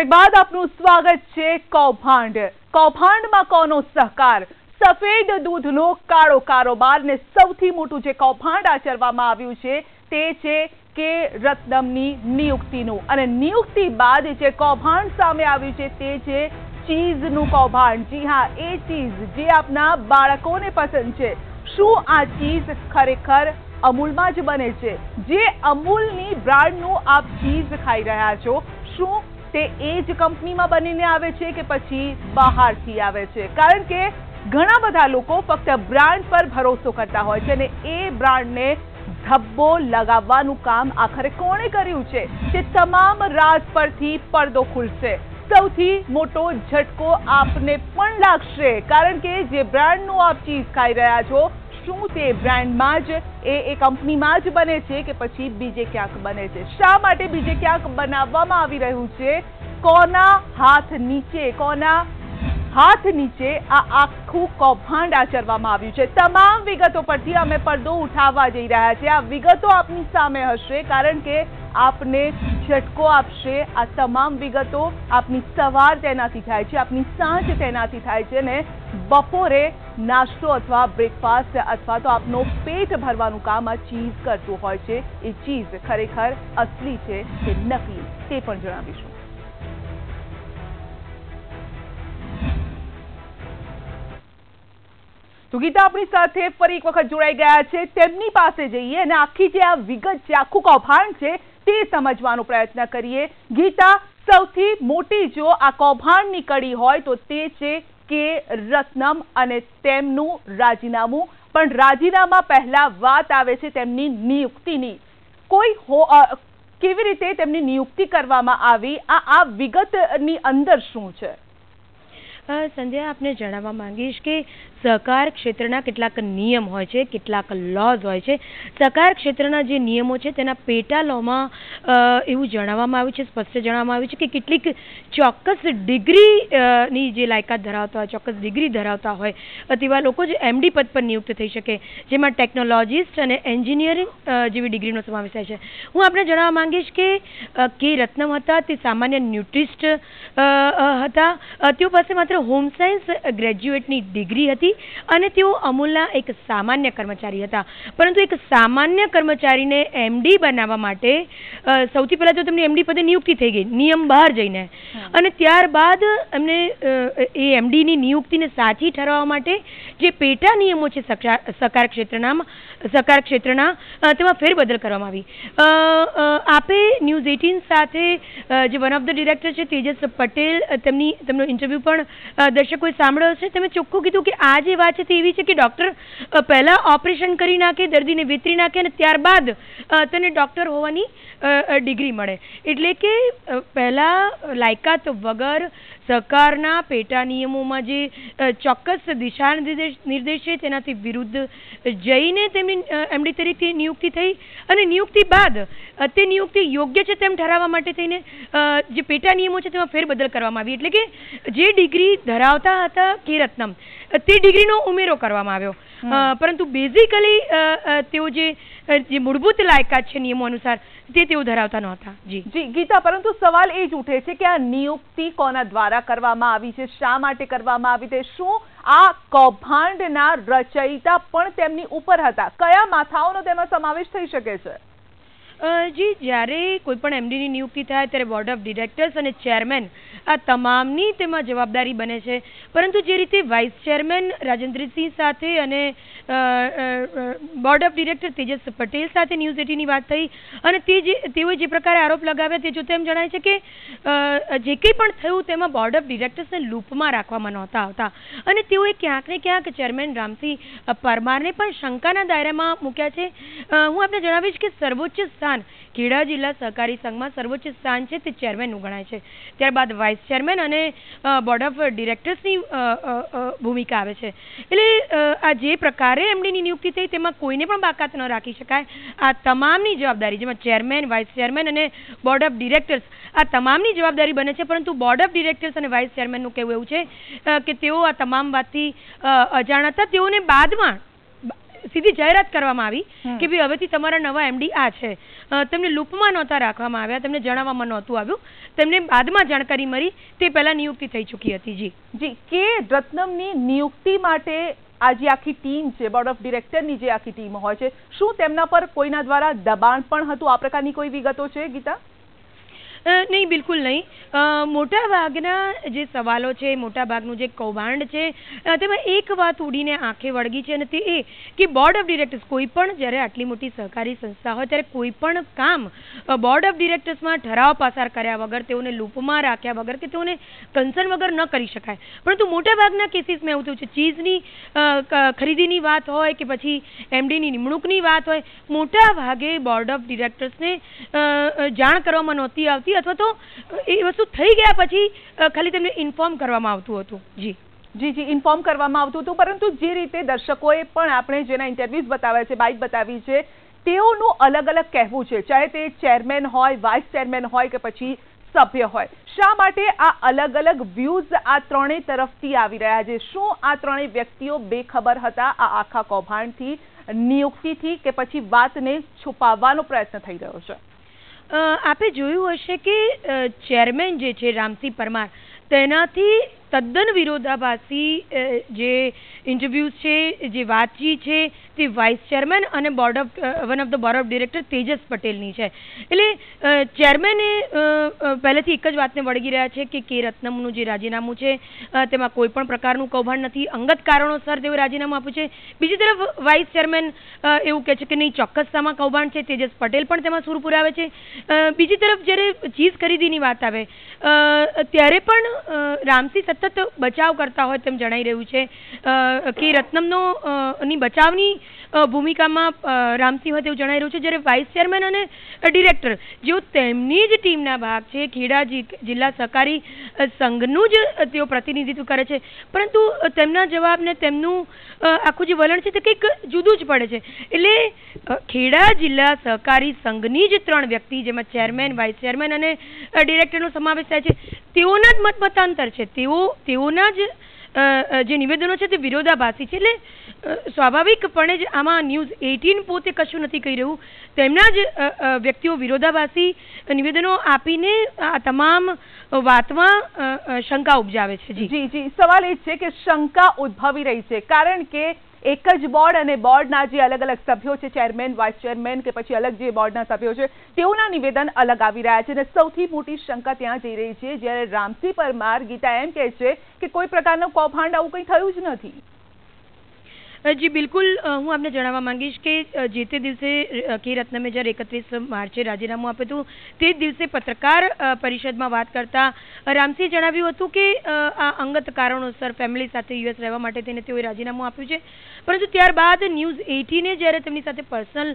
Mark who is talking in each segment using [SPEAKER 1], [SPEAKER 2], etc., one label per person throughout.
[SPEAKER 1] Break બાદ આપનું સ્વાગત છે કૌભાંડ. કૌભાંડમાં કોનો સહકાર? સફેદ દૂધનો કાળો કારોબાર ને સૌથી મોટું જે કૌભાંડ આચરવામાં આવ્યું છે તે છે કે રત્નમની નિયુક્તિનું. અને નિયુક્તિ બાદ જે કૌભાંડ સામે આવ્યું છે તે છે ચીઝનું કૌભાંડ. જી હા, એ ચીઝ જે આપના બાળકોને પસંદ છે. શું આ ચીઝ ખરેખર અમૂલમાં જ બને છે? જે અમૂલની બ્રાન્ડનું આપ ચીઝ ખાઈ રહ્યા છો, શું તે એ જ કંપનીમાં બનીને આવે છે કે પછી બહારથી આવે છે. કારણ કે ઘણા બધા લોકો ફક્ત બ્રાન્ડ પર ભરોસો કરતા હોય છે અને એ બ્રાન્ડને ધબ્બો લગાવવાનું કામ આખરે કોણે કર્યું છે? તે તમામ રાજ પરથી પડદો ખુલશે. સૌથી મોટો ઝટકો આપને પણ લાગશે. કારણ કે જે બ્રાન્ડનું આપ ચીઝ ખાઈ રહ્યા છો શું તે બ્રાન્ડમાં જ, એ એ કંપનીમાં જ બને છે કે પછી બીજે ક્યાંક બને છે? શા માટે બીજે ક્યાંક બનાવવામાં આવી રહ્યું છે? કોના હાથ નીચે, કોના હાથ નીચે આ આખું કૌભાંડ આચરવામાં આવ્યું છે. તમામ વિગતો પરથી અમે પડદો ઉઠાવવા જઈ રહ્યા છીએ. આ વિગતો આપની સામે હશે કારણ કે આપને ઝટકો આપશે. આ તમામ વિગતો આપની સવાર તેનાથી થાય છે, આપની સાંજ તેનાથી થાય છે ને બપોરે નાસ્તો અથવા બ્રેકફાસ્ટ અથવા તો આપનો પેટ ભરવાનું કામ આ ચીઝ કરતું હોય છે. એ ચીઝ ખરેખર અસલી છે કે નકલી, તે પણ જણાવીશું. તો ગીતા આપણી સાથે ફરી એક વખત જોડાઈ ગયા છે. તેમની પાસે જઈએ અને આખી જે આ વિગત છે આખું કૌભાંડ છે તે સમજવાનો પ્રયત્ન કરીએ. ગીતા, સૌથી મોટી જો આ કૌભાંડની કડી હોય તો તે છે કે રત્નમ અને તેમનું રાજીનામું. પણ રાજીનામા પહેલા વાત આવે છે તેમની નિયુક્તિની. કોઈ કેવી રીતે તેમની નિયુક્તિ કરવામાં આવી? આ આ વિગતની અંદર શું છે?
[SPEAKER 2] સંધ્યા, આપને જણાવવા માંગીશ કે સહકાર ક્ષેત્રના કેટલાક નિયમ હોય છે, કેટલાક લોઝ હોય છે. સહકાર ક્ષેત્રના જે નિયમો છે, તેના પેટા લોમાં એવું જણાવવામાં આવ્યું છે, સ્પષ્ટ જણાવવામાં આવ્યું છે કે કેટલીક ચોક્કસ ડિગ્રી ની જે લાયકાત ધરાવતા હોય, ચોક્કસ ડિગ્રી ધરાવતા હોય તેવા લોકો જ એમડી પદ પર નિયુક્ત થઈ શકે. જેમાં ટેકનોલોજીસ્ટ અને એન્જિનિયરિંગ જેવી ડિગ્રીનો સમાવેશ થાય છે. હું આપણે જણાવવા માંગીશ કે કે રત્નમ હતા, તે સામાન્ય ન્યુટ્રિસ્ટ હતા. તેઓ પાસે માત્ર હોમ સાયન્સ ગ્રેજ્યુએટની ડિગ્રી હતી અને તેઓ અમૂલના એક સામાન્ય કર્મચારી હતા. પરંતુ એક સામાન્ય કર્મચારીને એમડી બનાવવા માટે સૌથી પહેલા તો તેમની એમડી પદે નિયુક્તિ થઈ ગઈ નિયમ બહાર જઈને. અને ત્યારબાદ એમને એ એમડીની નિયુક્તિને સાચી ઠરાવવા માટે જે પેટા નિયમો છે સહકાર ક્ષેત્રના સહકાર ક્ષેત્રના તેમાં ફેરબદલ કરવામાં આવી. આપે ન્યૂઝ એટીન સાથે જે વન ઓફ ધ ડિરેક્ટર છે તેજસ પટેલ તેમની તેમનો ઇન્ટરવ્યૂ પણ દર્શકોએ સાંભળ્યો છે તમે ચોખ્ખું કીધું કે આ જે વાત છે તે એવી છે કે ડૉક્ટર પહેલાં ઓપરેશન કરી નાખે દર્દીને વેતરી નાખે અને ત્યારબાદ તેને ડૉક્ટર હોવાની ડિગ્રી મળે. એટલે કે પહેલાં લાયકાત વગર સરકારના પેટા નિયમોમાં જે ચોક્કસ દિશા નિર્દેશ છે, તેનાથી વિરુદ્ધ જઈને તેમની એમડી તરીકે નિયુક્તિ થઈ અને નિયુક્તિ બાદ તે નિયુક્તિ યોગ્ય છે તેમ ઠરાવવા માટે થઈને જે પેટા નિયમો છે તેમાં ફેરબદલ કરવામાં આવી. એટલે કે, જે ડિગ્રી ધરાવતા હતા કે રત્નમ, તે ડિગ્રીનો ઉમેરો કરવામાં આવ્યો. પરંતુ બેઝિકલી તેઓ જે જે મૂળભૂત લાયકાત છે નિયમો અનુસાર તે તેઓ ધરાવતા નહોતા. જી.
[SPEAKER 1] જી ગીતા પરંતુ સવાલ એ જ ઉઠે છે કે આ નિયુક્તિ કોના દ્વારા કરવામાં આવી છે શા માટે કરવામાં આવી છે શું આ કૌભાંડના રચયિતા પણ તેમની ઉપર હતા? કયા માથાઓનો તેમાં સમાવેશ થઈ શકે છે?
[SPEAKER 2] જી, જ્યારે કોઈ પણ એમડીની નિયુક્તિ થાય ત્યારે બોર્ડ ઓફ ડિરેક્ટર્સ અને ચેરમેન આ તમામની તેમાં જવાબદારી બને છે. પરંતુ જે રીતે વાઇસ ચેરમેન રાજેન્દ્રસિંહ સાથે અને board of director Tejas Patel સાથે ન્યૂઝ એટીની વાત થઈ અને તે જે, તેઓએ જે પ્રકારે આરોપ લગાવ્યા તે જોતા એમ જણાય છે કે જે કંઈ પણ થયું તેમાં બોર્ડ ઓફ ડિરેક્ટર્સને લૂપમાં રાખવામાં નહોતા આવતા. અને તેઓએ ક્યાંક ને ક્યાંક ચેરમેન રામસિંહ પરમારને પણ શંકાના દાયરામાં મૂક્યા છે. હું આપને જણાવીશ કે સર્વોચ્ચ સ્થાન. ખેડા જિલ્લા સહકારી સંઘમાં સર્વોચ્ચ સ્થાન છે તે ચેરમેનનું ગણાય છે. ત્યારબાદ વાઇસ ચેરમેન અને બોર્ડ ઓફ ડિરેક્ટર્સની ભૂમિકા આવે છે. એટલે આ જે પ્રકારે એમડીની નિયુક્તિ થઈ તેમાં કોઈને પણ બાકાત ન રાખી શકાય. આ તમામની જવાબદારી જેમાં ચેરમેન, વાઇસ ચેરમેન અને બોર્ડ ઓફ ડિરેક્ટર્સ, આ તમામની જવાબદારી બને છે, પરંતુ બોર્ડ ઓફ ડિરેક્ટર્સ અને વાઇસ ચેરમેનનું કહેવું એવું છે કે તેઓ આ તમામ વાતથી અજાણ હતા. તેઓને બાદમાં સીધી જાહેરાત કરવામાં આવી કે ભાઈ હવેથી તમારા નવા એમડી આ છે. તેમને લૂપમાં નહોતા રાખવામાં આવ્યા તેમને જણાવવામાં નહોતું આવ્યું. તેમને બાદમાં જાણકારી મળી તે પહેલા નિયુક્તિ થઈ ચૂકી હતી જી.
[SPEAKER 1] જી કે રત્નમની નિયુક્તિ માટે આ જે આખી ટીમ છે બોર્ડ ઓફ ડિરેક્ટરની જે આખી ટીમ હોય છે શું તેમના પર કોઈના દ્વારા દબાણ પણ હતું? આ પ્રકારની કોઈ વિગતો છે ગીતા?
[SPEAKER 2] નહીં, બિલકુલ નહીં. મોટાભાગના મોટા ભાગના જે સવાલો છે મોટા ભાગનું જે કૌભાંડ છે તેમાં એક વાત ઉડીને આંખે વળગી છે અને તે એ કે બોર્ડ ઓફ ડિરેક્ટર્સ કોઈ પણ જ્યારે આટલી મોટી સહકારી સંસ્થા હોય ત્યારે કોઈ પણ કામ બોર્ડ ઓફ ડિરેક્ટર્સમાં ઠરાવ પસાર કર્યા વગર, તેઓને લૂપમાં રાખ્યા વગર કે તેઓને કન્સર્ન વગર ન કરી શકાય. પરંતુ મોટાભાગના કેસીસમાં એવું થયું છે. ચીઝની ખરીદીની વાત હોય કે પછી એમડીની નિમણૂકની વાત હોય મોટા ભાગે બોર્ડ ઓફ ડિરેક્ટર્સને જાણ કરવામાં નહોતી આવતી અથવા તો એ વસ્તુ થઈ ગયા પછી ખાલી તેમને ઇન્ફોર્મ કરવામાં આવતું હતું. જી.
[SPEAKER 1] જી જી ઇન્ફોર્મ કરવામાં આવતું હતું. પરંતુ જે રીતે દર્શકોએ પણ આપણે જેના ઇન્ટરવ્યુઝ બતાવ્યા છે બાઇક બતાવી છે, તેઓનું અલગ અલગ કહેવું છે. ચાહે તે ચેરમેન હોય વાઇસ ચેરમેન હોય કે પછી સભ્ય હોય. શા માટે આ અલગ અલગ વ્યૂઝ આ ત્રણેય તરફથી આવી રહ્યા છે? શું આ ત્રણેય વ્યક્તિઓ બેખબર હતા આ આખા કૌભાંડથી, નિયુક્તિથી કે પછી વાતને છુપાવવાનો પ્રયત્ન થઈ રહ્યો છે?
[SPEAKER 2] આપે જોયું હશે કે ચેરમેન જે છે રામસિંહ પરમાર તેનાથી તદ્દન વિરોધાભાસી જે ઇન્ટરવ્યૂઝ છે, જે વાતચીત છે, તે વાઇસ ચેરમેન અને board of one of the board of director Tejas પટેલની છે. એટલે ચેરમેને પહેલેથી એક જ વાતને વળગી રહ્યા છે કે કે રત્નમનું જે રાજીનામું છે તેમાં કોઈ પણ પ્રકારનું કૌભાંડ નથી. અંગત કારણોસર તેઓ રાજીનામું આપ્યું છે. બીજી તરફ વાઇસ ચેરમેન એવું કહે છે કે નહીં, ચોક્કસતામાં કૌભાંડ છે. તેજસ પટેલ પણ તેમાં સૂર પુરાવે છે. બીજી તરફ જ્યારે ચીજ ખરીદીની વાત આવે ત્યારે પણ રામસી સતત બચાવ કરતા હોય તેમ જણાઈ રહ્યું છે. કે રત્નમનો ની બચાવની ભૂમિકામાં રામસિંહ હોય તેવું જણાઈ રહ્યું છે, જ્યારે વાઇસ ચેરમેન અને ડિરેક્ટર જેઓ તેમની જ ટીમના ભાગ છે, ખેડા જિલ્લા સહકારી સંઘનું જ તેઓ પ્રતિનિધિત્વ કરે છે. પરંતુ તેમના જવાબને તેમનું આખું જે વલણ છે તે કંઈક જુદું જ પડે છે. એટલે ખેડા જિલ્લા સહકારી સંઘની જ ત્રણ વ્યક્તિ, જેમાં ચેરમેન વાઇસ ચેરમેન અને ડિરેક્ટરનો સમાવેશ થાય છે, તેઓના જ મત મતાંતર છે. તેઓ, તેઓના જ જે નિવેદનો છે તે વિરોધાભાસી છે એટલે સ્વાભાવિકપણે જ આમાં ન્યૂઝ એઇટીન પોતે કશું નથી કહી રહ્યું. તેમના જ વ્યક્તિઓ વિરોધાભાસી નિવેદનો આપીને આ તમામ વાતમાં શંકા ઉપજાવે છે. જી
[SPEAKER 1] જી. સવાલ એ છે કે શંકા ઉદ્ભવી રહી છે. કારણ કે એક જ બોર્ડ અને બોર્ડના જે અલગ અલગ સભ્યો છે, ચેરમેન, વાઇસ ચેરમેન કે પછી અલગ જે બોર્ડના સભ્યો છે, તેઓના નિવેદન અલગ આવી રહ્યા છે અને સૌથી મોટી શંકા ત્યાં જઈ રહી છે, જ્યારે રામસી પરમાર ગીતા એમ કહે છે કે કોઈ પ્રકારનું કૌભાંડ આવું કંઈ થયું જ નથી.
[SPEAKER 2] જી, બિલકુલ હું આપને જણાવવા માંગીશ કે જે તે દિવસે કે રત્નમે જ્યારે એકત્રીસ માર્ચે રાજીનામું આપ્યું હતું, તે જ દિવસે પત્રકાર પરિષદમાં વાત કરતા રામસિંહ જણાવ્યું હતું કે આ અંગત કારણોસર ફેમિલી સાથે યુએસ રહેવા માટે તેને તેઓએ રાજીનામું આપ્યું છે. પરંતુ ત્યારબાદ ન્યૂઝ એઇટીને જ્યારે તેમની સાથે પર્સનલ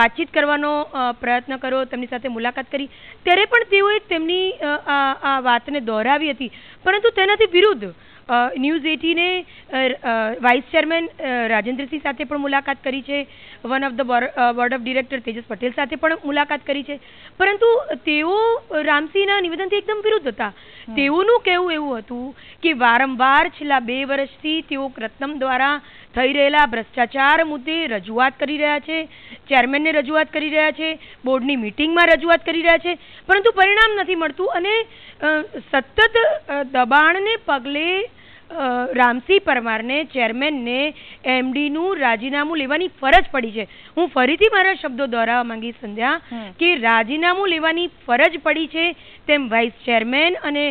[SPEAKER 2] વાતચીત કરવાનો પ્રયત્ન કર્યો, તેમની સાથે મુલાકાત કરી, ત્યારે પણ તેઓએ તેમની આ વાતને દોહરાવી હતી. પરંતુ તેનાથી વિરુદ્ધ ન્યૂઝ એટીને વાઇસ ચેરમેન રાજેન્દ્રસિંહ સાથે પણ મુલાકાત કરી છે. One of the board of director Tejas Patel સાથે પણ મુલાકાત કરી છે. પરંતુ તેઓ રામસિંહના નિવેદનથી એકદમ વિરુદ્ધ હતા. તેઓનું કહેવું એવું હતું કે વારંવાર છેલ્લા બે વર્ષથી તેઓ રત્નમ દ્વારા થઈ રહેલા ભ્રષ્ટાચાર મુદ્દે રજૂઆત કરી રહ્યા છે, ચેરમેનને રજૂઆત કરી રહ્યા છે, બોર્ડની મિટિંગમાં રજૂઆત કરી રહ્યા છે, પરંતુ પરિણામ નથી મળતું અને સતત દબાણને પગલે રામસિંહ પરમારને ચેરમેનને એમડીનું રાજીનામું લેવાની ફરજ પડી છે. હું ફરીથી મારા શબ્દો દોહરાવવા માંગીશ સંધ્યા કે રાજીનામું લેવાની ફરજ પડી છે તેમ વાઇસ ચેરમેન અને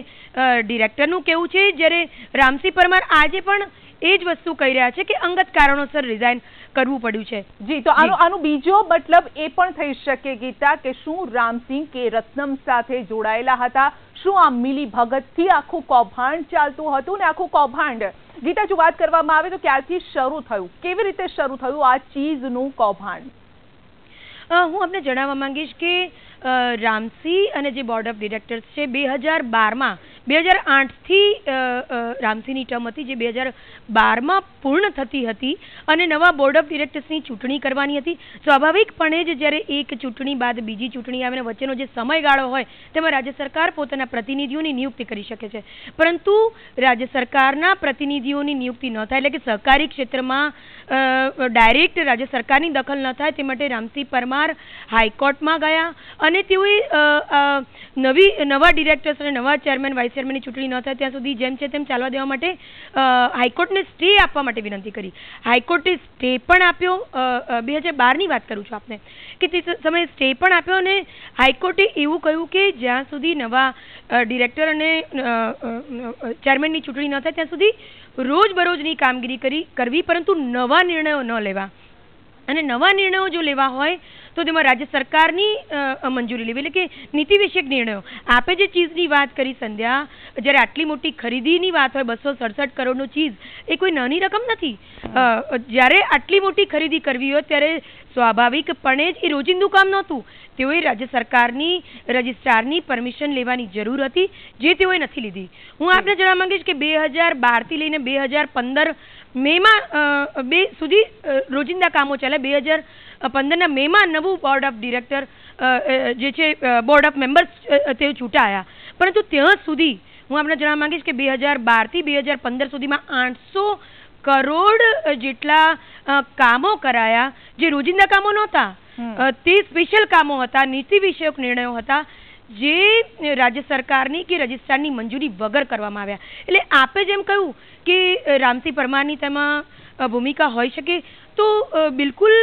[SPEAKER 2] ડિરેક્ટરનું કેવું છે. જ્યારે રામસિંહ પરમાર આજે પણ એ જ વસ્તુ કહી રહ્યા છે કે અંગત કારણોસર રિઝાઇન કરવું પડ્યું છે.
[SPEAKER 1] જી તો આનો આનો બીજો મતલબ એ પણ થઈ શકે ગીતા કે શું રામસિંહ કે રત્નમ સાથે જોડાયેલા હતા શું આ મિલી ભગતથી આખું કૌભાંડ ચાલતું હતું ને આખું કૌભાંડ? ગીતા જો વાત કરવામાં આવે તો ક્યારથી શરૂ થયું? કેવી રીતે શરૂ થયું આ ચીજનું કૌભાંડ?
[SPEAKER 2] હું આપને જણાવવા માંગીશ કે રામસી અને જે બોર્ડ ઓફ ડિરેક્ટર્સ છે, બે હજાર બારમાં, બે હજાર આઠથી રામસીની ટર્મ હતી, જે બે હજાર બારમાં પૂર્ણ થતી હતી અને નવા બોર્ડ ઓફ ડિરેક્ટર્સની ચૂંટણી કરવાની હતી. સ્વાભાવિકપણે જ જ્યારે એક ચૂંટણી બાદ બીજી ચૂંટણી આવે અને વચ્ચેનો જે સમયગાળો હોય, તેમાં રાજ્ય સરકાર પોતાના પ્રતિનિધિઓની નિયુક્તિ કરી શકે છે. પરંતુ રાજ્ય સરકારના પ્રતિનિધિઓની નિયુક્તિ ન થાય એટલે કે સહકારી ક્ષેત્રમાં ડાયરેક્ટ રાજ્ય સરકારની દખલ ન થાય, તે માટે રામસિંહ પરમાર હાઈકોર્ટમાં ગયા અને તેઓએ નવી, નવા ડિરેક્ટર્સ અને નવા ચેરમેન વાઇસ ચેરમેનની ચૂંટણી ન થાય ત્યાં સુધી જેમ છે તેમ ચાલવા દેવા માટે હાઈકોર્ટને સ્ટે આપવા માટે વિનંતી કરી. હાઈકોર્ટે સ્ટે પણ આપ્યો બે હજાર બારની વાત કરું છું આપને, કે તે સમયે સ્ટે પણ આપ્યો અને હાઈકોર્ટે એવું કહ્યું કે જ્યાં સુધી નવા ડિરેક્ટર અને ચેરમેનની ચૂંટણી ન થાય ત્યાં સુધી રોજબરોજની કામગીરી કરી, કરવી, પરંતુ નવા નિર્ણયો ન લેવા. અને નવા નિર્ણયો જો લેવા હોય તેમાં રાજ્ય સરકારની મંજૂરી લેવી એટલે કે નીતિ વિષયક નિર્ણયો. આપે જે ચીજની વાત કરી સંધ્યા, જ્યારે આટલી મોટી ખરીદીની વાત હોય, બસો સડસઠ કરોડનું ચીજ, એ કોઈ નાની રકમ નથી. જ્યારે આટલી મોટી ખરીદી કરવી હોય, ત્યારે સ્વાભાવિકપણે જ એ રોજિંદું કામ નહોતું. તેઓએ રાજ્ય સરકારની, રજિસ્ટ્રારની પરમિશન લેવાની જરૂર હતી, જે તેઓએ નથી લીધી. હું આપને જણાવવા માંગીશ કે બે હજાર બારથી લઈને બે હજાર પંદર મેમાં બે સુધી રોજિંદા કામો ચાલ્યા બે હજાર પંદરના મેમાં નવું બોર્ડ ઓફ ડિરેક્ટર જે છે બોર્ડ ઓફ મેમ્બર્સ તે ચૂંટાયા પરંતુ ત્યાં સુધી હું આપણે જણાવવા માંગીશ કે બે હજાર બારથી બે હજાર પંદર સુધીમાં આઠસો કરોડ જેટલા કામો કરાયા જે રોજિંદા કામો નહોતા. તે સ્પેશિયલ કામો હતા નીતિ વિષયક નિર્ણયો હતા. જે રાજ્ય સરકારની કે રજિસ્ટ્રારની મંજૂરી વગર કરવામાં આવ્યા. એટલે આપે જેમ કહ્યું કે રામસિંહ પરમારની તેમાં ભૂમિકા હોઈ શકે તો બિલકુલ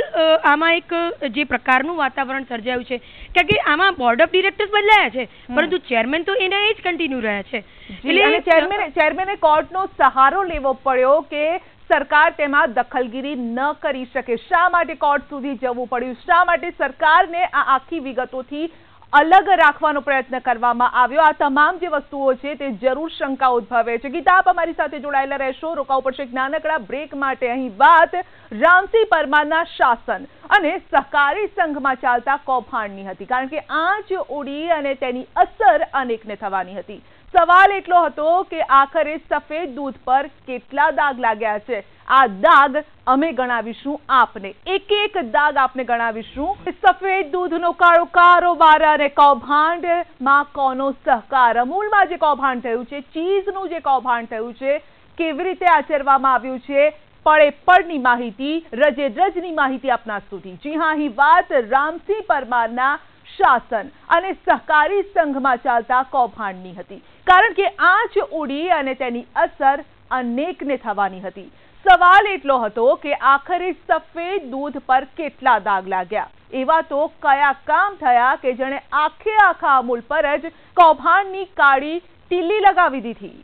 [SPEAKER 2] આમાં એક જે પ્રકારનું વાતાવરણ સર્જાયું છે કારણ કે આમાં બોર્ડ ઓફ ડિરેક્ટર્સ બદલાયા છે પરંતુ ચેરમેન તો એના એ જ કન્ટિન્યુ રહ્યા છે.
[SPEAKER 1] એટલે ચેરમેને ચેરમેને કોર્ટનો સહારો લેવો પડ્યો કે સરકાર તેમાં દખલગીરી ન કરી શકે. શા માટે કોર્ટ સુધી જવું પડ્યું? શા માટે સરકારને આ આખી વિગતોથી અલગ રાખવાનો પ્રયત્ન કરવામાં આવ્યો. આ તમામ જે વસ્તુઓ છે તે જરૂર શંકા ઉદ્ભવે છે. ગીતા, આપ અમારી સાથે જોડાયેલા રહેશો. રોકાવું પડશે નાનકડા બ્રેક માટે અહીં વાત. રામસિંહ પરમારના શાસન અને સહકારી સંઘમાં ચાલતા કૌભાંડની હતી. કારણ કે આંચ ઓડી અને તેની અસર અનેકને થવાની હતી. સવાલ એટલો હતો કે આખરે સફેદ દૂધ પર કેટલા દાગ લાગ્યા છે? આ દાગ અમે ગણાવીશું આપને. એક એક દાગ આપને ગણાવીશું. સફેદ દૂધનો કાળો કારોબાર અને કૌભાંડમાં કોનો સહકાર? અમૂલમાં જે કૌભાંડ થયું છે, ચીઝનું જે કૌભાંડ થયું છે, કેવી રીતે આચરવામાં આવ્યું છે પડે પળની માહિતી રજે રજની માહિતી આપના સુધી. જી હા, અહીં વાત રામસિંહ પરમારના શાસન અને સહકારી સંઘમાં ચાલતા કૌભાંડની હતી. કારણ કે આંચ ઉડી અને તેની અસર અનેકને થવાની હતી. સવાલ એટલો હતો કે આખરે સફેદ દૂધ પર કેટલા દાગ લાગ્યા? એવા તો કયા કામ થયા કે જેણે આખે આખા અમૂલ પર જ કૌભાંડની કાળી ટીલી લગાવી દીધી?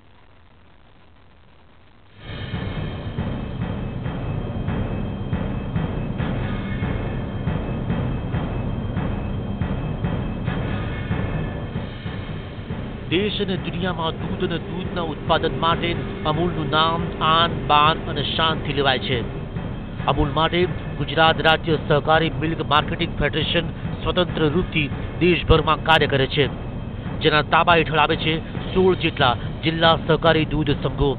[SPEAKER 3] દેશ અને દુનિયામાં દૂધ અને દૂધના ઉત્પાદન માટે અમૂલનું નામ, આન, બાન અને શાનથી લેવાય છે. અમૂલ માટે ગુજરાત રાજ્ય સહકારી મિલ્ક માર્કેટિંગ ફેડરેશન સ્વતંત્ર રૂપથી દેશભરમાં કાર્ય કરે છે. જેના તાબા હેઠળ આવે છે સોળ જેટલા જિલ્લા સહકારી દૂધ સંઘો.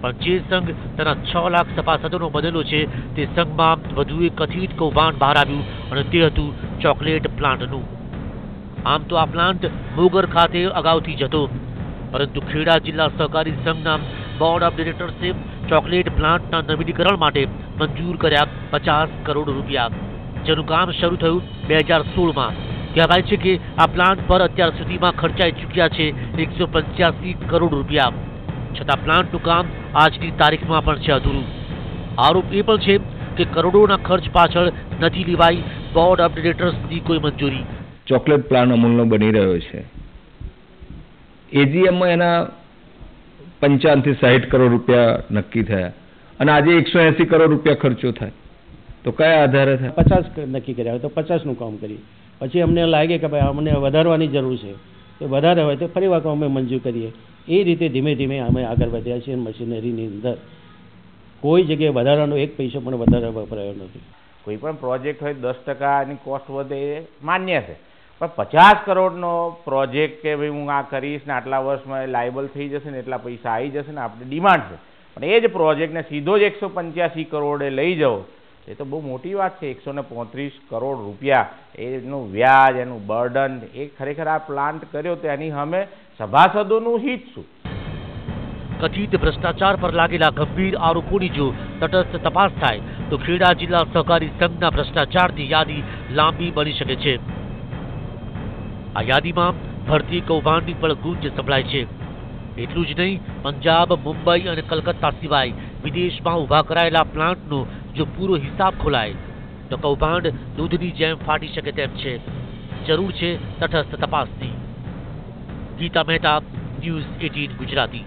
[SPEAKER 3] પણ જે સંઘ તેના છ લાખ સભાસદોનો બનેલો છે, તે સંઘમાં વધુ એક કથિત કૌભાંડ બહાર આવ્યું અને તે હતું ચોકલેટ પ્લાન્ટનું. આમ તો આ પ્લાન્ટ મોગર ખાતે અગાઉથી જ હતો. પરંતુ ખેડા જિલ્લા સહકારી સંઘના બોર્ડ ઓફ ડિરેક્ટર્સે ચોકલેટ પ્લાન્ટના નવીનીકરણ માટે મંજૂર કર્યા પચાસ કરોડ રૂપિયા. જેનું કામ શરૂ થયું બે હજાર સોળમાં. કહેવાય છે કે આ પ્લાન્ટ પર અત્યાર સુધીમાં ખર્ચાઈ ચૂક્યા છે એકસો પંચ્યાસી કરોડ રૂપિયા. છતાં પ્લાન્ટનું કામ આજની તારીખમાં પણ છે અધૂરું. આરોપ એ પણ છે કે કરોડોના ખર્ચ પાછળ નથી લેવાઈ બોર્ડ ઓફ ડિરેક્ટર્સની કોઈ મંજૂરી.
[SPEAKER 4] ચોકલેટ પ્લાન અમૂલનો બની રહ્યો છે. એજીએમમાં એના પંચાવનથી સાહીઠ કરોડ રૂપિયા નક્કી થયા. અને આજે એકસો એંસી કરોડ રૂપિયા ખર્ચો થાય. તો કયા આધારે થાય?
[SPEAKER 5] પચાસ નક્કી કર્યા હોય તો પચાસનું કામ કરીએ. પછી અમને લાગે કે ભાઈ અમને વધારવાની જરૂર છે. તો વધારે હોય તો ફરી વાર અમે મંજૂર કરીએ. એ રીતે ધીમે ધીમે અમે આગળ વધ્યા છીએ મશીનરીની અંદર. કોઈ જગ્યાએ વધારાનો એક પૈસો પણ વધારે વપરાયો નથી.
[SPEAKER 6] કોઈ પણ પ્રોજેક્ટ હોય દસ ટકાની કોસ્ટ વધે એ માન્ય છે. પણ પચાસ કરોડનો પ્રોજેક્ટ કે ભાઈ હું આ કરીશ ને આટલા વર્ષમાં લાયબલ થઈ જશે ને એટલા પૈસા આવી જશે ને આપણે ડિમાન્ડ છે. પણ એ જ પ્રોજેક્ટને સીધો જ એકસો પંચ્યાસી કરોડે લઈ જાઓ એ તો બહુ મોટી વાત છે, એકસો પોત્રીસ કરોડ રૂપિયા. એનું વ્યાજ, એનું બર્ડન એ ખરેખર આ પ્લાન્ટ કર્યો તો એની અમે સભાસદોનું હિત શું?
[SPEAKER 3] કથિત ભ્રષ્ટાચાર પર લાગેલા ગંભીર આરોપોની જો તટસ્થ તપાસ થાય, તો ખેડા જિલ્લા સહકારી સંઘના ભ્રષ્ટાચારની યાદી લાંબી બની શકે છે. આ યાદીમાં ભરતી કૌભાંડની પણ ગુંજ સંભળાય છે. એટલું જ નહીં, પંજાબ, મુંબઈ અને કલકત્તા સિવાય વિદેશમાં ઊભા કરાયેલા પ્લાન્ટનો જો પૂરો હિસાબ ખોલાય, તો કૌભાંડ દૂધની જેમ ફાટી શકે તેમ છે. જરૂર છે તટસ્થ તપાસની. Gita Mehta, news eighteen Gujarati.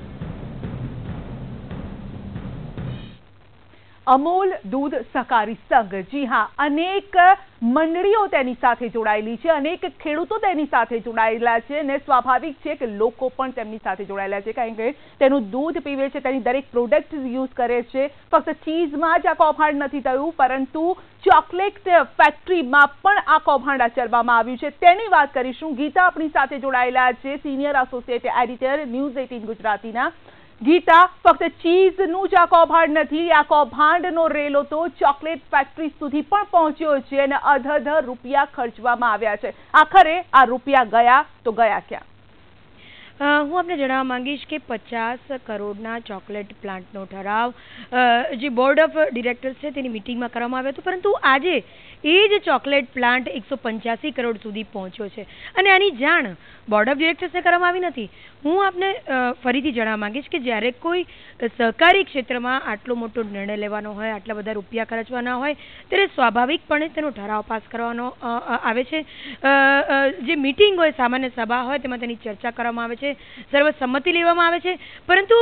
[SPEAKER 1] Amul દૂધ સહકારી સંઘ. જી હા, અનેક મંડળીઓ તેની સાથે જોડાયેલી છે, અનેક ખેડૂતો તેની સાથે જોડાયેલા છે અને સ્વાભાવિક છે કે લોકો પણ તેમની સાથે જોડાયેલા છે. કારણ કે તેનું દૂધ પીવે છે, તેની દરેક પ્રોડક્ટ યુઝ કરે છે. ફક્ત ચીઝમાં જ આ કૌભાંડ નથી થયું, પરંતુ ચોકલેટ ફેક્ટરીમાં પણ આ કૌભાંડ આચરવામાં આવ્યું છે. તેની વાત કરીશું. ગીતા આપણી સાથે જોડાયેલા છે senior associate editor news eighteen ગુજરાતીના. ગીતા ફક્ત ચીઝનું જ આ કૌભાંડ નથી આ કૌભાંડનો રેલો તો ચોકલેટ ફેક્ટરી સુધી પણ પહોંચ્યો છે અને અધધ રૂપિયા ખર્ચવામાં આવ્યા છે. આખરે આ રૂપિયા ગયા તો ગયા ક્યાં?
[SPEAKER 2] હું આપને જણાવવા માંગીશ કે પચાસ કરોડના ચોકલેટ પ્લાન્ટનો ઠરાવ જે બોર્ડ ઓફ ડિરેક્ટર્સ છે તેની મિટિંગમાં કરવામાં આવ્યો હતો, પરંતુ આજે એ જ ચોકલેટ પ્લાન્ટ એકસો પંચ્યાસી કરોડ સુધી પહોંચ્યો છે. અને આની જાણ બોર્ડ ઓફ ડિરેક્ટર્સને કરવામાં આવી નથી. હું આપને ફરીથી જણાવવા માંગીશ કે જ્યારે કોઈ સહકારી ક્ષેત્રમાં આટલો મોટો નિર્ણય લેવાનો હોય, આટલા બધા રૂપિયા ખર્ચવાના હોય, ત્યારે સ્વાભાવિકપણે તેનો ઠરાવ પાસ કરવાનો આવે છે. જે મિટિંગ હોય, સામાન્ય સભા હોય, તેમાં તેની ચર્ચા કરવામાં આવે છે, સર્વસંમતિ લેવામાં આવે છે. પરંતુ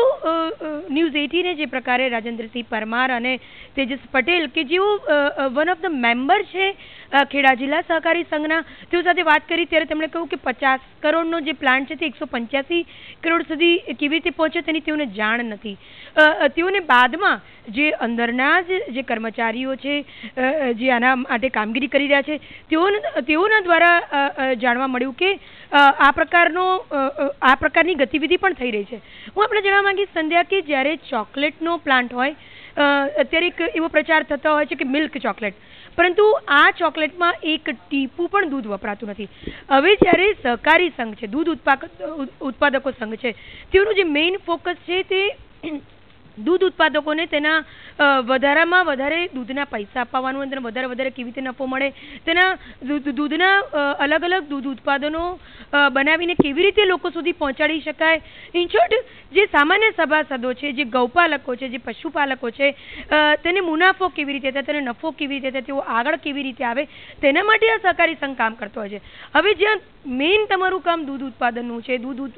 [SPEAKER 2] ન્યૂઝ એટીને જે પ્રકારે રાજેન્દ્રસિંહ પરમાર અને તેજસ પટેલ કે જેઓ વન ઓફ ધ મેમ્બર છે. ખેડા જિલ્લા સહકારી સંઘના તેઓ સાથે વાત કરી ત્યારે તેમણે કહ્યું કે પચાસ કરોડનો જે પ્લાન્ટ છે તે એકસો પંચ્યાસી કરોડ સુધી કેવી રીતે પહોંચે તેની તેઓને જાણ નથી. તેઓને બાદમાં જે અંદરના જ જે કર્મચારીઓ છે જે આના માટે કામગીરી કરી રહ્યા છે તેઓ તેઓના દ્વારા જાણવા મળ્યું કે આ પ્રકારનો આ પ્રકારની ગતિવિધિ પણ થઈ રહી છે. હું આપણે જણાવવા માંગીશ, સંધ્યા, કે જ્યારે ચોકલેટનો પ્લાન્ટ હોય અત્યારે એક એવો પ્રચાર થતો હોય છે કે મિલ્ક ચોકલેટ. પરંતુ આ ચોકલેટમાં એક ટીપું પણ દૂધ વપરાતું નથી. હવે જ્યારે સહકારી સંઘ છે, દૂધ ઉત્પાદક ઉત્પાદકો સંઘ છે, તેઓનું જે મેઇન ફોકસ છે તે દૂધ ઉત્પાદકોને તેના વધારામાં વધારે દૂધના પૈસા આપવાનું અને તેને વધારે વધારે કેવી રીતે નફો મળે, તેના દૂધ, દૂધના અલગ અલગ દૂધ ઉત્પાદનો બનાવીને કેવી રીતે લોકો સુધી પહોંચાડી શકાય. ઇન શોર્ટ જે સામાન્ય સભાસદો છે, જે ગૌપાલકો છે, જે પશુપાલકો છે તેને મુનાફો કેવી રીતે થાય, તેને નફો કેવી રીતે થાય, તેઓ આગળ કેવી રીતે આવે, તેના માટે આ સહકારી સંઘ કામ કરતો હોય છે. હવે જ્યાં મેઇન તમારું કામ દૂધ ઉત્પાદનનું છે, દૂધ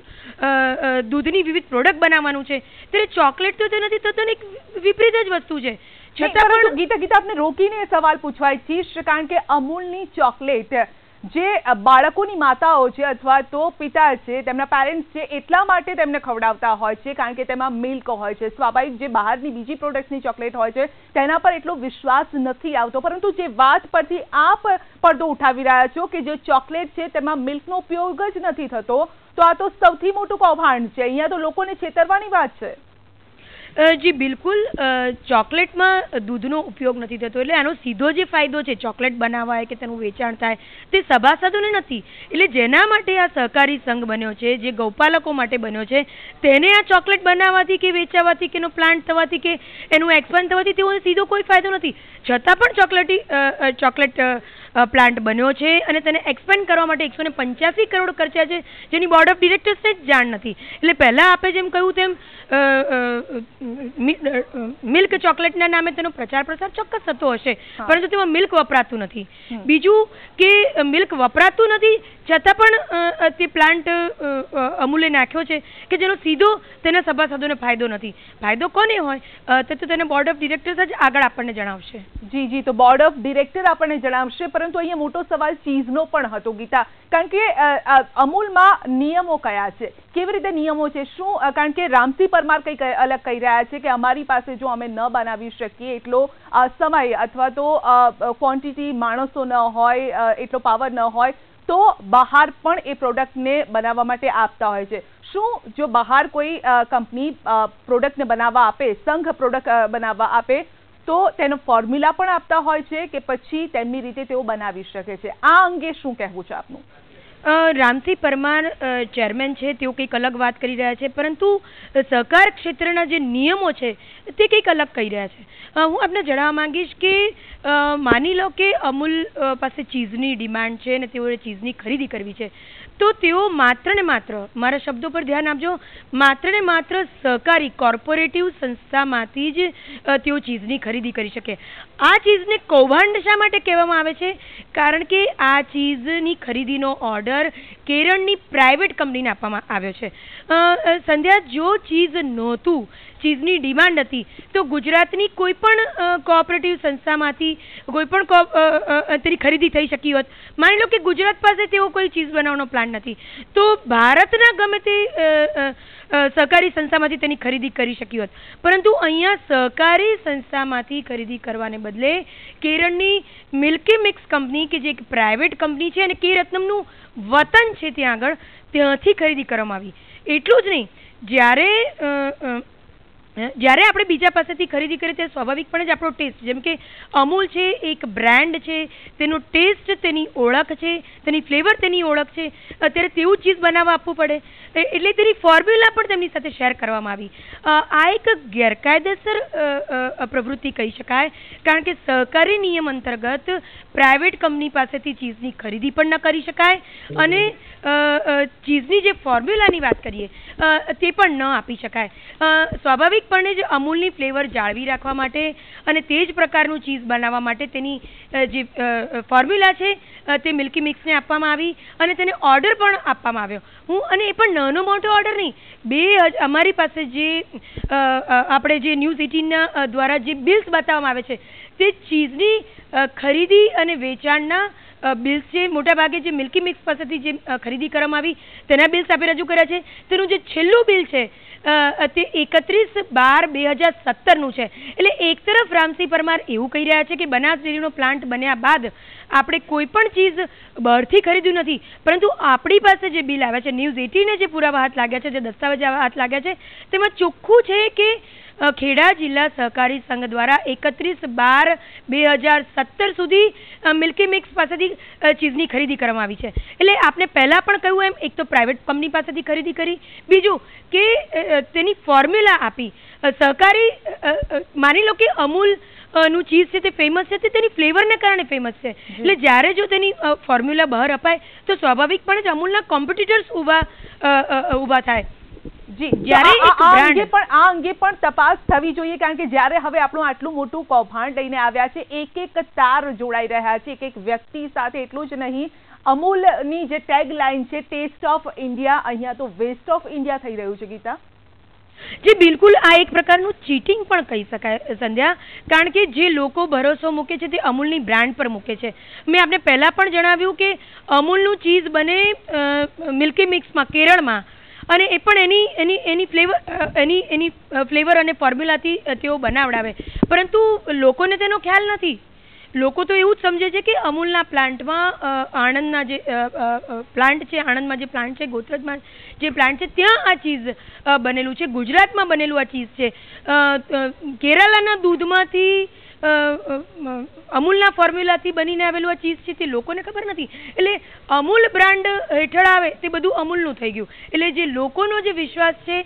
[SPEAKER 2] દૂધની વિવિધ પ્રોડક્ટ બનાવવાનું છે, ત્યારે ચોકલેટ તો તે નથી તદ્દન એક વિપરીત જ વસ્તુ છે. છતાં પણ
[SPEAKER 1] ગીતા ગીતા આપને રોકીને સવાલ પૂછવા ઈચ્છીશ કારણ કે અમૂલની ચોકલેટ જે બાળકોની માતાઓ છે અથવા તો પિતા છે તેમના પેરેન્ટ્સ છે એટલા માટે તેમને ખવડાવતા હોય છે કારણ કે તેમાં મિલ્ક હોય છે. સ્વાભાવિક જે બહારની બીજી પ્રોડક્ટ્સની ચોકલેટ હોય છે તેના પર એટલો વિશ્વાસ નથી આવતો. પરંતુ જે વાત પરથી આપ પડદો ઉઠાવી રહ્યા છો કે જે ચોકલેટ છે તેમાં મિલ્કનો ઉપયોગ જ નથી થતો તો આ તો સૌથી મોટું કૌભાંડ છે. અહીંયા તો લોકોને છેતરવાની વાત છે.
[SPEAKER 2] જી, બિલકુલ. ચોકલેટમાં દૂધનો ઉપયોગ નથી થતો. એટલે આનો સીધો જે ફાયદો છે, ચોકલેટ બનાવાય કે તેનું વેચાણ થાય, તે સભાસદોને નથી. એટલે જેના માટે આ સહકારી સંઘ બન્યો છે, જે ગૌપાલકો માટે બન્યો છે, તેને આ ચોકલેટ બનાવવાથી કે વેચાવાથી કે એનો પ્લાન્ટ થવાથી કે એનું એક્સપાન્ડ થવાથી તેઓને સીધો કોઈ ફાયદો નથી. છતાં પણ ચોકલેટી ચોકલેટ પ્લાન્ટ બન્યો છે અને તેને એક્સપેન્ડ કરવા માટે એકસો પંચ્યાસી કરોડ ખર્ચ્યા છે જેની બોર્ડ ઓફ ડિરેક્ટર્સને જ જાણ નથી. એટલે પહેલાં આપે જેમ કહ્યું તેમ મિલ્ક ચોકલેટના નામે તેનો પ્રચાર પ્રસાર ચોક્કસ થતો હશે પરંતુ તેમાં મિલ્ક વપરાતું નથી. બીજું કે મિલ્ક વપરાતું નથી છતાં પણ તે પ્લાન્ટ અમૂલે નાખ્યો છે કે જેનો સીધો તેના સભાસદોને ફાયદો નથી. ફાયદો કોને હોય? તે તો તેને બોર્ડ ઓફ ડિરેક્ટર્સ જ આગળ આપણને જણાવશે.
[SPEAKER 1] જી જી તો બોર્ડ ઓફ ડિરેક્ટર આપણને જણાવશે પરંતુ અહીંયા મોટો સવાલ ચીઝનો પણ હતો, ગીતા. કારણ કે અમૂલમાં નિયમો કયા છે? કેવી રીતે નિયમો છે? શું કારણ કે રામસિંહ પરમાર કંઈક અલગ કહી રહ્યા છે કે અમારી પાસે જો અમે ન બનાવી શકીએ એટલો સમય અથવા તો ક્વોન્ટિટી માણસો ન હોય એટલો પાવર ન હોય, તો બહાર પણ એ પ્રોડક્ટને બનાવવા માટે આપતા હોય છે. શું, જો બહાર કોઈ કંપની પ્રોડક્ટને બનાવવા આપે, સંઘ પ્રોડક્ટ બનાવવા આપે તો તેનો ફોર્મ્યુલા પણ આપતા હોય છે કે પછી તેમની રીતે તેઓ બનાવી શકે છે. આ અંગે શું કહેવું છે આપનું?
[SPEAKER 2] રામસિંહ પરમાર ચેરમેન છે, તેઓ કંઈક અલગ વાત કરી રહ્યા છે, પરંતુ સહકાર ક્ષેત્રના જે નિયમો છે, તે કંઈક અલગ કહી રહ્યા છે. હું આપને જણાવવા માંગીશ કે માની લો કે અમૂલ પાસે ચીઝની ડિમાન્ડ છે અને તેઓએ ચીઝની ખરીદી કરવી છે, તો તેઓ માત્ર ને માત્ર, મારા શબ્દો પર ધ્યાન આપજો, માત્ર ને માત્ર સહકારી કોર્પોરેટિવ સંસ્થામાંથી જ તેઓ ચીઝની ખરીદી કરી શકે. આ ચીઝને કૌભાંડ શા માટે કહેવામાં આવે છે? કારણ કે આ ચીઝની ખરીદીનો ઓર્ડર કેરળની પ્રાઇવેટ કંપનીને આપવામાં આવ્યો છે. સંધ્યા જો ચીઝ નહોતું ચીઝની ડિમાન્ડ હતી. તો ગુજરાતની કોઈ પણ કોઓપરેટિવ સંસ્થામાંથી કોઈ પણ તેની ખરીદી થઈ શકી હોત. માની લો કે ગુજરાત પાસે તેવો કોઈ ચીજ બનાવવાનો પ્લાન નથી. તો ભારતના ગમે તે સહકારી સંસ્થામાંથી તેની ખરીદી કરી શકી હોત. પરંતુ અહીંયા સહકારી સંસ્થામાંથી ખરીદી કરવાને બદલે કેરળની મિલ્કી મિક્સ કંપની, કે જે એક પ્રાઇવેટ કંપની છે અને કે રત્નમનું વતન છે ત્યાં આગળ, ત્યાંથી ખરીદી કરવામાં આવી. એટલું જ નહીં. જ્યારે જ્યારે આપણે બીજા પાસેથી ખરીદી કરીએ ત્યારે સ્વાભાવિકપણે જ આપણો ટેસ્ટ જેમ કે અમૂલ છે એક બ્રાન્ડ છે તેનો ટેસ્ટ તેની ઓળખ છે તેની ફ્લેવર તેની ઓળખ છે અત્યારે તેવું ચીઝ બનાવવા આપવું પડે. એટલે તેની ફોર્મ્યુલા પણ તેમની સાથે શેર કરવામાં આવી. આ એક ગેરકાયદેસર પ્રવૃત્તિ કહી શકાય કારણ કે સહકારી નિયમ અંતર્ગત પ્રાઇવેટ કંપની પાસેથી ચીઝની ખરીદી પણ ન કરી શકાય અને ચીઝની જે ફોર્મ્યુલાની વાત કરીએ તે પણ ન આપી શકાય. અ, સ્વાભાવિકપણે જ અમૂલની ફ્લેવર જાળવી રાખવા માટે અને તે જ પ્રકારનું ચીઝ બનાવવા માટે તેની જે ફોર્મ્યુલા છે તે મિલ્કી મિક્સને આપવામાં આવી અને તેને ઓર્ડર પણ આપવામાં આવ્યો. હું, અને એ પણ નાનો મોટો ઓર્ડર નહીં, બે અમારી પાસે જે આપણે જે ન્યૂઝ એટીનના દ્વારા જે બિલ્સ બતાવવામાં આવે છે, તે ચીઝની ખરીદી અને વેચાણના બિલ્સ છે મોટાભાગે જે મિલ્કી મિક્સ પાસેથી જે ખરીદી કરવામાં આવી, તેના બિલ્સ આપણે રજૂ કર્યા છે. તેનું જે છેલ્લું બિલ છે તે એકત્રીસ બાર બે હજાર સત્તરનું છે. એટલે એક તરફ રામસિંહ પરમાર એવું કહી રહ્યા છે કે બનાસ ડેરીનો પ્લાન્ટ બન્યા બાદ આપણે કોઈ પણ ચીજ બહારથી ખરીદ્યું નથી. પરંતુ આપણી પાસે જે બિલ આવ્યા છે ન્યૂઝ એટીને જે પુરાવા હાથ લાગ્યા છે, જે દસ્તાવેજ હાથ લાગ્યા છે, તેમાં ચોખ્ખું છે કે ખેડા જિલ્લા સહકારી સંઘ દ્વારા એકત્રીસ બાર બે હજાર સત્તર સુધી મિલ્કી મિક્સ પાસેથી ચીઝની ખરીદી કરવામાં આવી છે. એટલે આપને પહેલાં પણ કહ્યું એમ એક તો પ્રાઇવેટ કંપની પાસેથી ખરીદી કરી. બીજું કે તેની ફોર્મ્યુલા આપી. સહકારી માની લો કે અમૂલનું ચીઝ છે તે ફેમસ છે તે તેની ફ્લેવરને કારણે ફેમસ છે. એટલે જ્યારે જો તેની ફોર્મ્યુલા બહાર અપાય તો સ્વાભાવિકપણે જ અમૂલના કોમ્પિટિટર્સ ઊભા ઊભા થાય.
[SPEAKER 1] અંગે પણ આ અંગે પણ તપાસ થવી જોઈએ કારણ કે જ્યારે હવે આપણું આટલું મોટું કૌભાંડ લઈને આવ્યા છે એક એક તાર જોડાઈ રહ્યા છે એક એક વ્યક્તિ સાથે એટલું જ નહીં. અમૂલની જે ટેગ લાઈન છે ટેસ્ટ ઓફ ઇન્ડિયા અહીંયા તો વેસ્ટ ઓફ ઇન્ડિયા થઈ રહ્યું છે ગીતા.
[SPEAKER 2] જે બિલકુલ આ એક પ્રકારનું ચીટિંગ પણ કહી શકાય સંધ્યા. કારણ કે જે લોકો ભરોસો મૂકે છે તે અમૂલની બ્રાન્ડ પર મૂકે છે. મેં આપને પહેલાં પણ જણાવ્યું કે અમૂલનું ચીઝ બને મિલ્કી મિક્સમાં કેરળમાં. અને એ પણ એની એની એની ફ્લેવર એની એની ફ્લેવર અને ફોર્મ્યુલાથી તેઓ બનાવડાવે. પરંતુ લોકોને તેનો ખ્યાલ નથી. લોકો તો એવું જ સમજે છે કે અમૂલના પ્લાન્ટમાં આણંદના જે પ્લાન્ટ છે, આણંદમાં જે પ્લાન્ટ છે, ગોત્રજમાં જે પ્લાન્ટ છે, ત્યાં આ ચીઝ બનેલું છે. ગુજરાતમાં બનેલું આ ચીઝ છે. કેરાલાના દૂધમાંથી અમૂલના ફોર્મ્યુલાથી બનીને આવેલું આ ચીઝ છે તે લોકોને ખબર નથી. એટલે અમૂલ બ્રાન્ડ હેઠળ આવે તે બધું અમૂલનું થઈ ગયું. એટલે જે લોકોનો જે વિશ્વાસ છે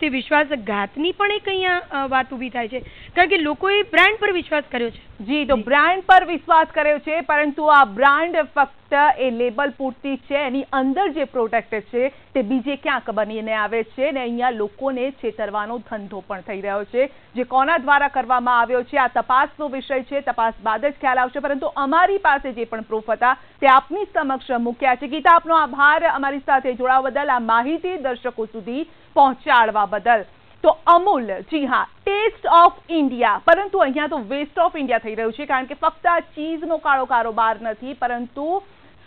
[SPEAKER 2] તે વિશ્વાસઘાતની પણ એક અહીંયા વાત ઊભી થાય છે. કારણ કે લોકોએ બ્રાન્ડ પર વિશ્વાસ કર્યો છે.
[SPEAKER 1] જી તો બ્રાન્ડ પર વિશ્વાસ કર્યો છે પરંતુ આ બ્રાન્ડ ફક્ત એ લેબલ પૂરતી છે, એની અંદર જે પ્રોડક્ટ છે, તે બીજે ક્યાંક બનીને આવે છે ને અહીંયા લોકોને છેતરવાનો ધંધો પણ થઈ રહ્યો છે, જે કોના દ્વારા કરવામાં આવ્યો છે, આ તપાસનો વિષય છે, તપાસ બાદ જ ખ્યાલ આવશે, પરંતુ અમારી પાસે જે પણ પ્રૂફ હતા, તે આપની સમક્ષ મૂક્યા છે. ગીતા, આપનો આભાર અમારી સાથે જોડાવા બદલ, આ માહિતી દર્શકો સુધી પહોંચાડવા બદલ. તો અમૂલ, જી હા ટેસ્ટ ઓફ ઇન્ડિયા પરંતુ અહીંયા તો વેસ્ટ ઓફ ઇન્ડિયા થઈ રહ્યું છે, કારણ કે ફક્ત આ ચીઝનો કાળો કારોબાર નથી, પરંતુ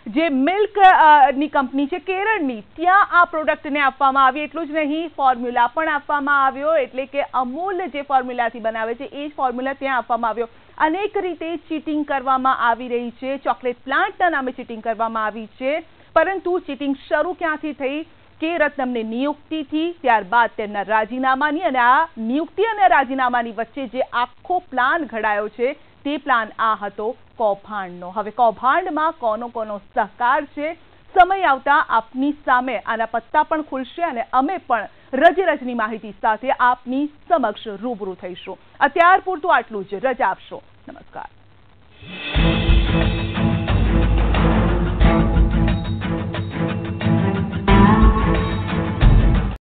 [SPEAKER 1] જે મિલ્કની કંપની છે કેરળની, ત્યાં આ પ્રોડક્ટને આપવામાં આવી. એટલું જ નહીં, ફોર્મ્યુલા પણ આપવામાં આવ્યો. એટલે કે અમૂલ જે ફોર્મ્યુલાથી બનાવે છે, એ જ ફોર્મ્યુલા ત્યાં આપવામાં આવ્યો. અનેક રીતે ચીટિંગ કરવામાં આવી રહી છે. ચોકલેટ પ્લાન્ટના નામે ચીટિંગ કરવામાં આવી છે. પરંતુ ચીટિંગ શરૂ ક્યાંથી થઈ? કે રત્નમની નિયુક્તિથી ત્યારબાદ તેમના રાજીનામાની અને આ નિયુક્તિ અને રાજીનામાની વચ્ચે જે આખો પ્લાન ઘડાયો છે તે પ્લાન આ હતો કૌભાંડનો. હવે કૌભાંડમાં કોનો કોનો સહકાર છે, સમય આવતા આપની સામે આના પત્તા પણ ખુલશે અને અમે પણ રજ રજની માહિતી સાથે આપની સમક્ષ રૂબરૂ થઈશું. અત્યાર પૂરતું આટલું જ. રજા આપશો. નમસ્કાર.